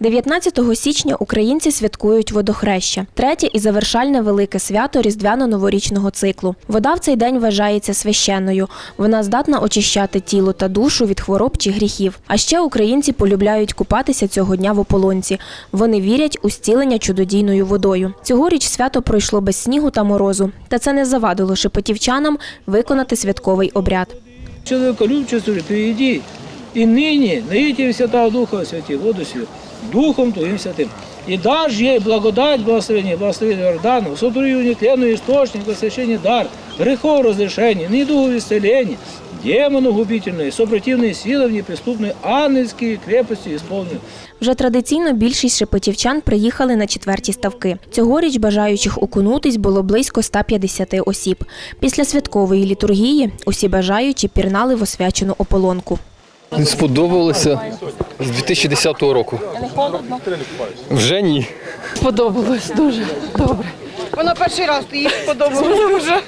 19 січня українці святкують водохреща, третє і завершальне велике свято різдвяно-новорічного циклу. Вода в цей день вважається священною. Вона здатна очищати тіло та душу від хвороб чи гріхів. А ще українці полюбляють купатися цього дня в ополонці. Вони вірять у зцілення чудодійною водою. Цьогоріч свято пройшло без снігу та морозу, та це не завадило шепетівчанам виконати святковий обряд. Человеколюбче служит, приди, и ныне наите Святого Духа Святи, воду святую, Духом Твоим Святым. И дашь ей благодать, благословение, благословение Иордану, сотруи нетленный источник, освящение дар, грехов разрешения, недугу исцеления, демону губительные, сопротивные силы в неприступной ангельские крепости исполнил. Вже традиційно більшість шепетівчан приїхали на четверті ставки. Цьогоріч бажаючих окунутись було близько 150 осіб. Після святкової літургії усі бажаючі пірнали в освячену ополонку. Не сподобалося з 2010 року. Вже ні. Сподобалось дуже добре. Вона перший раз їй сподобалося вже,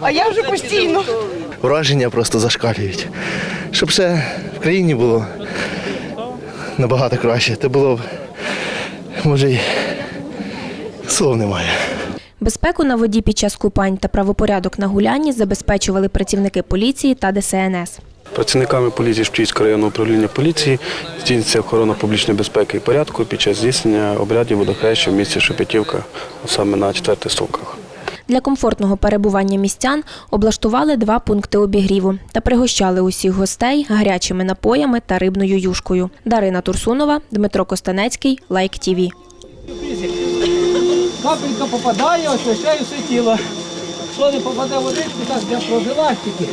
а я вже постійно. враження просто зашкалюють. Щоб все в країні було набагато краще, то було б, може, й слов немає. Безпеку на воді під час купань та правопорядок на гулянні забезпечували працівники поліції та ДСНС. Працівниками поліції Шпічського районного управління поліції здійснюється охорона публічної безпеки і порядку під час здійснення обрядів водохреща в місті Шепетівка, саме на четвертих стовках. Для комфортного перебування містян облаштували два пункти обігріву та пригощали усіх гостей гарячими напоями та рибною юшкою. Дарина Турсунова, Дмитро Костанецький, Лайк ТІВІ. Капелька попадає, освящає все тіло. Що не попаде водичку, так для профілактики.